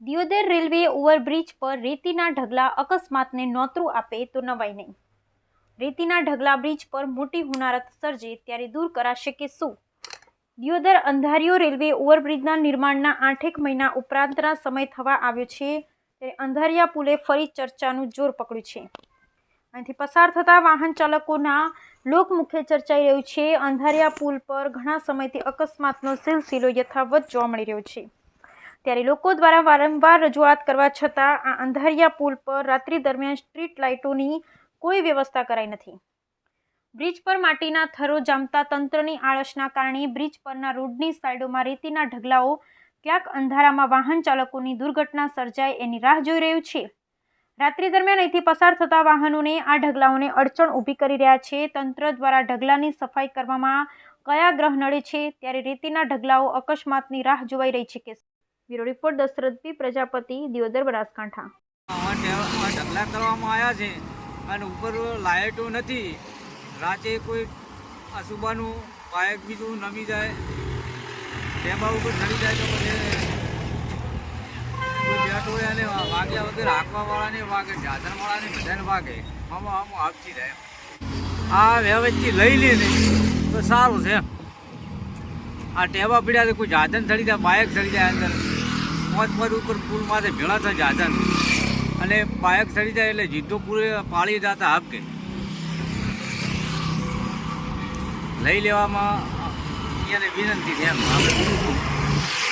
Deodar railway overbridge પર રેતીના ઢગલા અકસ્માતને નોતરું આપે તો નવાય નહીં. રેતીના ઢગલા બ્રિજ પર મોટી હુનારત સર્જે ત્યારે દૂર કરાશે કે શું? દિયોદર અંધારિયો રેલવે ઓવરબ્રિજના નિર્માણના આઠેક મહિના ઉપરાંતના સમય થવા આવ્યો છે, ત્યારે અંધારિયા પુલે ફરી ચર્ચાનું જોર પકડ્યું છે. અહીંથી પસાર થતા વાહન ચાલકોના લોકમુખે ચર્ચાઈ રહ્યું છે, અંધારિયા પુલ પર ઘણા સમયથી અકસ્માતનો સિલસિલો યથાવત જોવા મળી રહ્યો છે. ત્યારે લોકો દ્વારા વારંવાર રજૂઆત કરવા છતાં આ અંધારિયા પુલ પર રાત્રિ દરમિયાન સ્ટ્રીટ લાઇટોની કોઈ વ્યવસ્થા કરાઈ નથી. બ્રિજ પર માટીના થરો જામતા તંત્રની આળસના કારણે બ્રિજ પરના રોડની સાઇડોમાં રેતીના ઢગલાઓ, ક્યાંક અંધારામાં વાહન ચાલકોની દુર્ઘટના સર્જાય એની રાહ જોઈ રહ્યું છે. રાત્રિ દરમિયાન અહીંથી પસાર થતા વાહનોને આ ઢગલાઓને અડચણ ઊભી કરી રહ્યા છે. તંત્ર દ્વારા ઢગલાની સફાઈ કરવામાં કયા ગ્રહ નડે છે? ત્યારે રેતીના ઢગલાઓ અકસ્માતની રાહ જોવાઈ રહી છે કે બ્યુરો રિપોર્ટ દશરથથી પ્રજાપતિ દિયોદર બનાસકાંઠા. ઢગલા કરવામાં આવ્યા છે અને ઉપર લાઇટો નથી. રાતે કોઈ અશુભાનું બાઇક બીજું નમી જાય ટેબા ઉપર ચડી જાય તો પછી વાગ્યા વગર હાંકવાવાળાને વાગે, જાદરવાળાને બધાને વાગે. આમાં આમાં આપતી જાય. આ વ્યવસ્થિત લઈ લે તો સારું છે. આ ટેબા પીડ્યા તો કોઈ જાધન ચડી જાય બાઇક ચડી જાય અંદર. મોત પર ઉપર પુલ માથે ભેળા થાય જાધન અને પાયક ચડી જાય એટલે જીતો પૂરે પાળી જતા આપકે લઈ લેવામાં એને વિનંતી છે એમ. આપણે?